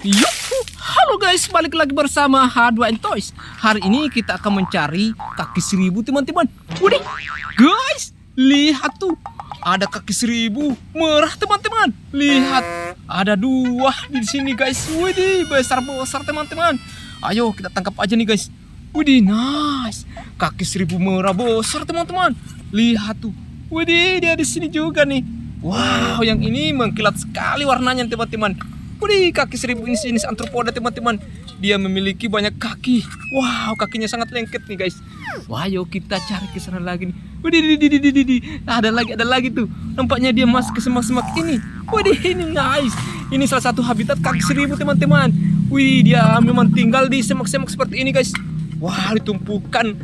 Yuhu, halo guys, balik lagi bersama H2N Toys. Hari ini kita akan mencari kaki seribu teman-teman. Udah, guys, lihat tuh. Ada kaki seribu merah teman-teman. Lihat, ada dua di sini guys. Widih, besar-besar teman-teman. Ayo kita tangkap aja nih guys. Widih, nice. Kaki seribu merah besar teman-teman. Lihat tuh. Widih, dia di sini juga nih. Wow, yang ini mengkilat sekali warnanya teman-teman. Widih, kaki seribu ini jenis antropoda teman-teman. Dia memiliki banyak kaki. Wow, kakinya sangat lengket nih guys. Wah, yuk kita cari ke sana lagi nih. Widih, di, di, di, di, di. Ada lagi, ada lagi tuh. Nampaknya dia masuk ke semak-semak ini. Widih, ini nice. Ini salah satu habitat kaki seribu teman-teman. Wih, dia memang tinggal di semak-semak seperti ini guys. Wah, ditumpukan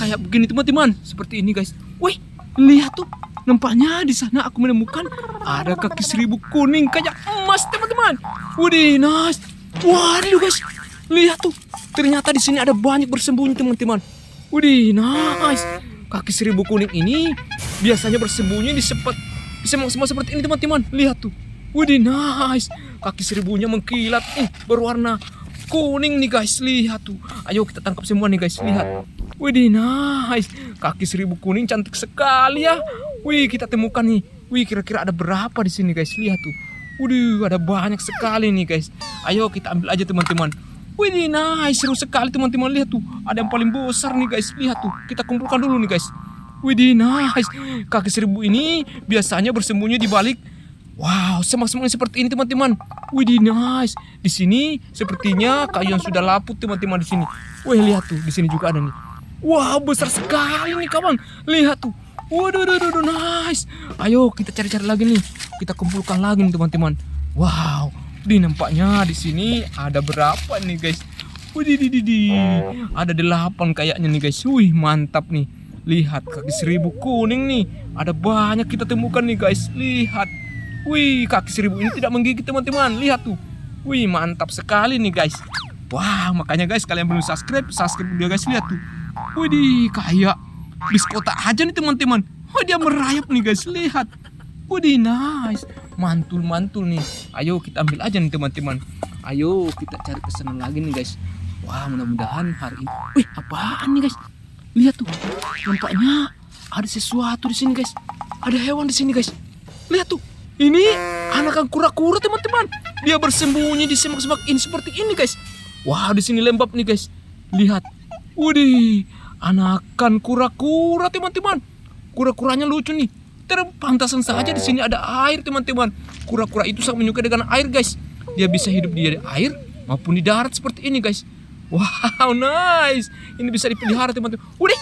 kayak begini teman-teman. Seperti ini guys. Wih, lihat tuh. Nampaknya di sana aku menemukan ada kaki seribu kuning kayak emas teman-teman. Widih, nice. Waduh guys, lihat tuh. Ternyata di sini ada banyak bersembunyi teman-teman. Widih, nice. Kaki seribu kuning ini biasanya bersembunyi di sepet di semak-semak seperti ini teman-teman. Lihat tuh. Widih, nice. Kaki seribunya mengkilat, eh, berwarna kuning nih guys. Lihat tuh. Ayo kita tangkap semua nih guys. Lihat. Widih, nice. Kaki seribu kuning cantik sekali ya. Wih, kita temukan nih. Wih, kira-kira ada berapa di sini guys? Lihat tuh. Waduh, ada banyak sekali nih guys. Ayo kita ambil aja teman-teman. Wih, nice, seru sekali teman-teman. Lihat tuh, ada yang paling besar nih guys. Lihat tuh, kita kumpulkan dulu nih guys. Wih, nice. Kaki seribu ini biasanya bersembunyi di balik Wow, semak-semak seperti ini teman-teman. Wih, nice. Di sini sepertinya kayu yang sudah laput teman-teman di sini. Wih, lihat tuh, di sini juga ada nih. Wow, besar sekali nih kawan. Lihat tuh. Waduh, waduh, waduh, nice. Ayo kita cari-cari lagi nih. Kita kumpulkan lagi nih teman-teman. Wow, di nampaknya di sini ada berapa nih guys? Wih, di, di, di. Ada delapan kayaknya nih guys. Wih, mantap nih. Lihat kaki seribu kuning nih. Ada banyak kita temukan nih guys. Lihat. Wih, kaki seribu ini tidak menggigit teman-teman. Lihat tuh. Wih, mantap sekali nih guys. Wah, makanya guys kalian belum subscribe, subscribe dia guys lihat tuh. Widih, kayak bis kota aja nih teman-teman. Oh, dia merayap nih guys, lihat. Widih, nice. Mantul-mantul nih. Ayo kita ambil aja nih teman-teman. Ayo kita cari ke sana lagi nih guys. Wah, mudah-mudahan hari ini. Wih, apaan nih guys? Lihat tuh. Nampaknya ada sesuatu di sini guys. Ada hewan di sini guys. Lihat tuh. Ini anakan kura-kura teman-teman. Dia bersembunyi di semak-semak ini seperti ini guys. Wah, di sini lembab nih guys. Lihat. Widih, anakan kura-kura teman-teman. Kura-kuranya lucu nih. Terpantasan saja di sini ada air teman-teman. Kura-kura itu sangat menyukai dengan air guys. Dia bisa hidup di air maupun di darat seperti ini guys. Wow, nice. Ini bisa dipelihara teman-teman. Widih,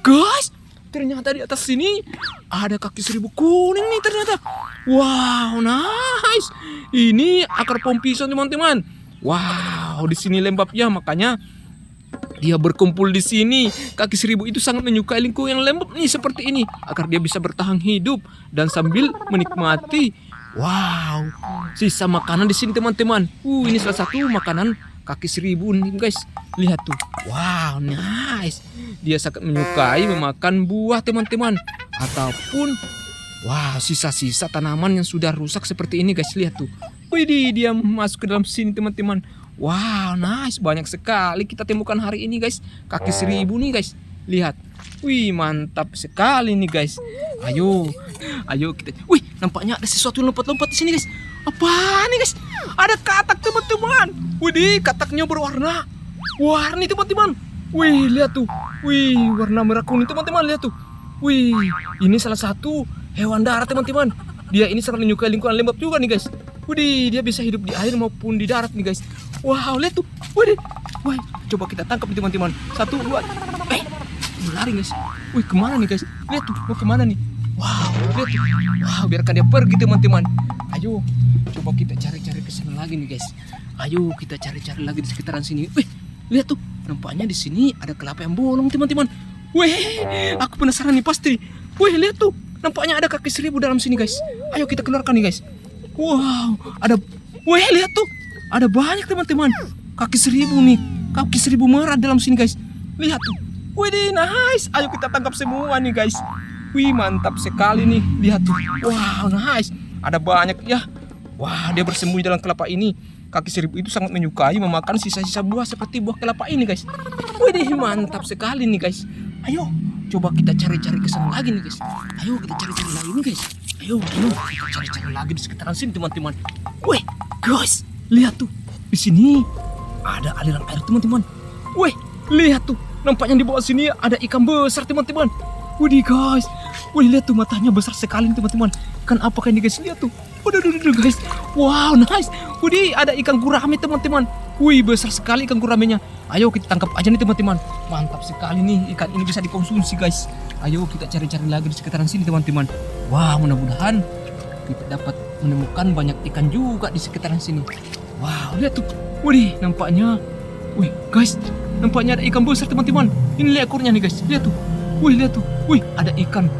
guys. Ternyata di atas sini ada kaki seribu kuning nih ternyata. Wow, nice. Ini akar pohon pisang teman-teman. Wow, di sini lembabnya makanya dia berkumpul di sini. Kaki seribu itu sangat menyukai lingkungan yang lembab nih seperti ini agar dia bisa bertahan hidup dan sambil menikmati. Wow, sisa makanan di sini teman-teman. Uh, ini salah satu makanan kaki seribu nih guys. Lihat tuh. Wow, nice. Dia sangat menyukai memakan buah teman-teman ataupun Wah, sisa-sisa tanaman yang sudah rusak seperti ini guys, lihat tuh. Widih, dia masuk ke dalam sini teman-teman. Wow, nice, banyak sekali kita temukan hari ini guys. Kaki seribu nih guys, lihat. Wih, mantap sekali nih guys. Ayo, ayo kita. Wih, nampaknya ada sesuatu yang lompat-lompat di sini guys. Apa nih guys? Ada katak teman-teman. Widih, kataknya berwarna warni teman-teman. Wih, lihat tuh. Wih, warna merah kuning teman-teman, lihat tuh. Wih, ini salah satu hewan darat teman-teman. Dia ini sangat menyukai lingkungan lembab juga nih guys. Widih, dia bisa hidup di air maupun di darat nih guys. Wow, lihat tuh. Widih. Wah, coba kita tangkap nih teman-teman. Satu, dua. Eh, lari guys. Wih, ke mana nih guys? Lihat tuh, mau ke mana nih? Wow, lihat tuh. Wow, biarkan dia pergi teman-teman. Ayo, coba kita cari-cari ke sana lagi nih guys. Ayo, kita cari-cari lagi di sekitaran sini. Wih, lihat tuh. Nampaknya di sini ada kelapa yang bolong teman-teman. Wih, aku penasaran nih pasti. Wih, lihat tuh. Nampaknya ada kaki seribu dalam sini guys. Ayo kita keluarkan nih guys. Wow, ada. Wih, lihat tuh. Ada banyak teman-teman. Kaki seribu nih. Kaki seribu merah dalam sini guys. Lihat tuh. Wih, nice. Ayo kita tangkap semua nih guys. Wih, mantap sekali nih. Lihat tuh. Wow, nice. Ada banyak ya. Wah, dia bersembunyi dalam kelapa ini. kaki seribu itu sangat menyukai memakan sisa-sisa buah seperti buah kelapa ini guys. Widih mantap sekali nih guys. Ayo coba kita cari-cari ke sana lagi nih guys. Ayo kita cari-cari lagi nih guys. Ayo, kita cari-cari lagi di sekitaran sini teman-teman. Weh guys, lihat tuh di sini ada aliran air teman-teman. Weh, lihat tuh nampaknya di bawah sini ada ikan besar teman-teman. Widih guys, wih lihat tuh matanya besar sekali teman-teman. Ikan apakah ini guys? Lihat tuh. Waduh, waduh, waduh, guys. Wow, nice. Widih, ada ikan gurame teman-teman. Wih, besar sekali ikan guramenya. Ayo kita tangkap aja nih teman-teman. Mantap sekali nih ikan ini bisa dikonsumsi guys. Ayo kita cari-cari lagi di sekitaran sini teman-teman. Wah, mudah-mudahan kita dapat menemukan banyak ikan juga di sekitaran sini. Wow, lihat tuh. Widih, nampaknya. Wih, guys, nampaknya ada ikan besar teman-teman. Ini lihat ekornya nih guys. Lihat tuh. Wih, lihat tuh. Wih, ada ikan.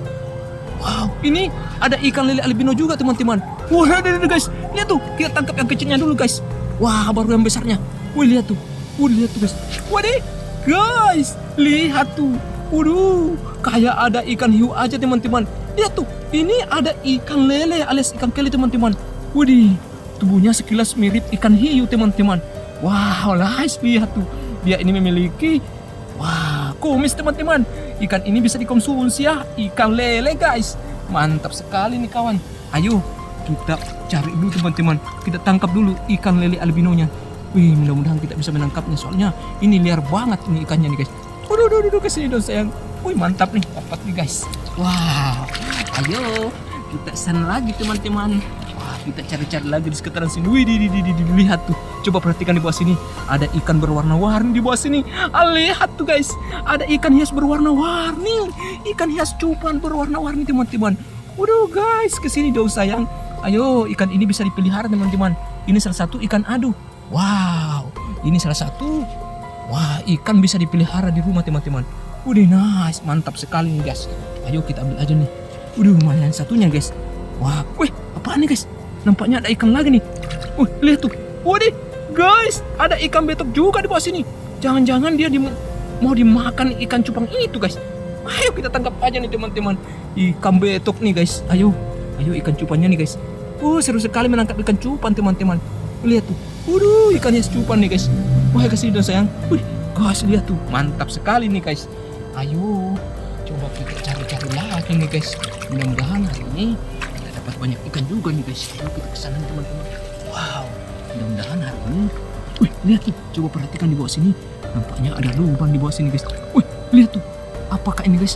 Wow, ini ada ikan lele albino juga teman-teman. Wah, ada, ada guys. Lihat tuh, kita tangkap yang kecilnya dulu guys. Wah, baru yang besarnya. Wih, lihat tuh. Wih, lihat tuh guys. Waduh, guys, lihat tuh. Waduh, kayak ada ikan hiu aja teman-teman. Lihat tuh, ini ada ikan lele alias ikan keli teman-teman. Widih, tubuhnya sekilas mirip ikan hiu teman-teman. Wow, nice lihat tuh. Dia ini memiliki Wah, kumis teman-teman. Ikan ini bisa dikonsumsi ya. Ikan lele guys. Mantap sekali nih kawan. Ayo kita cari dulu teman-teman. Kita tangkap dulu ikan lele albinonya. Wih, mudah-mudahan kita bisa menangkapnya. Soalnya ini liar banget ini ikannya nih guys. Waduh, waduh, waduh, ke sini dong sayang. Wih, mantap nih. Dapat nih guys. Wow. Ayo kita sana lagi teman-teman. Wah, kita cari-cari lagi di sekitaran sini. Wih, di, di, di, di, di, lihat tuh. Coba perhatikan di bawah sini. Ada ikan berwarna-warni di bawah sini. Ah, lihat tuh guys. Ada ikan hias berwarna-warni. Ikan hias cupan berwarna-warni teman-teman. Waduh guys, ke sini dong sayang. Ayo, ikan ini bisa dipelihara teman-teman. Ini salah satu ikan adu. Wow, ini salah satu. Wah, ikan bisa dipelihara di rumah teman-teman. Udah nice, mantap sekali nih guys. Ayo kita ambil aja nih. Udah lumayan satunya guys. Wah, wih, apa nih guys? Nampaknya ada ikan lagi nih. Wih, lihat tuh. Waduh, guys, ada ikan betok juga di bawah sini. Jangan-jangan dia di, mau dimakan ikan cupang itu guys. Ayo kita tangkap aja nih teman-teman. Ikan betok nih guys. Ayo, ayo ikan cupannya nih guys. Uh, seru sekali menangkap ikan cupan teman-teman. Lihat tuh. Waduh, ikannya cupan nih guys. Wah, kasih dong sayang. Wih, guys lihat tuh. Mantap sekali nih guys. Ayo, coba kita cari-cari lagi nih guys. Mudah-mudahan hari ini kita dapat banyak ikan juga nih guys. Ayo kita ke sana teman-teman. Wow, mudah-mudahan hari ini. Wih, lihat tuh. Coba perhatikan di bawah sini. Nampaknya ada lubang di bawah sini guys. Wih, lihat tuh. Apakah ini guys?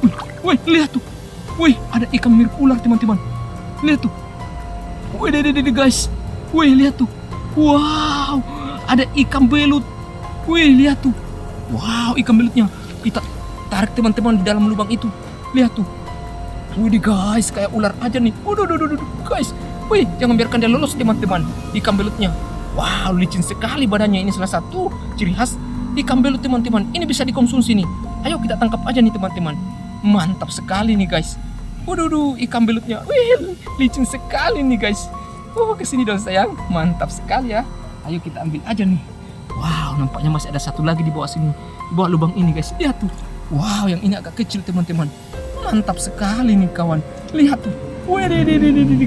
Wih, wih, lihat tuh. Wih, ada ikan mirip ular teman-teman. Lihat tuh. Wih, deh, deh, deh, guys. Wih, lihat tuh. Wow, ada ikan belut. Wih, lihat tuh. Wow, ikan belutnya. Kita tarik teman-teman di dalam lubang itu. Lihat tuh. Wih, guys, kayak ular aja nih. Waduh, waduh, waduh, guys. Wih, jangan biarkan dia lolos teman-teman. Ikan belutnya. Wow, licin sekali badannya. Ini salah satu ciri khas ikan belut teman-teman. Ini bisa dikonsumsi nih. Ayo kita tangkap aja nih teman-teman. Mantap sekali nih guys. Waduh, ikan belutnya. Wih, licin sekali nih guys. Oh, ke sini dong sayang. Mantap sekali ya. Ayo kita ambil aja nih. Wow, nampaknya masih ada satu lagi di bawah sini. Di bawah lubang ini guys. Lihat tuh. Wow, yang ini agak kecil teman-teman. Mantap sekali nih kawan. Lihat tuh. Wih,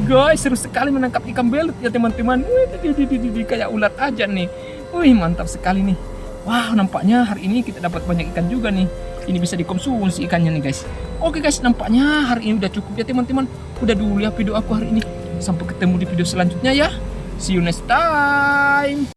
guys, seru sekali menangkap ikan belut ya teman-teman. Wih, kayak ular aja nih. Wih, mantap sekali nih. Wow, nampaknya hari ini kita dapat banyak ikan juga nih. Ini bisa dikonsumsi ikannya nih guys. Oke guys, nampaknya hari ini udah cukup ya teman-teman. Udah dulu ya video aku hari ini. Sampai ketemu di video selanjutnya ya. See you next time.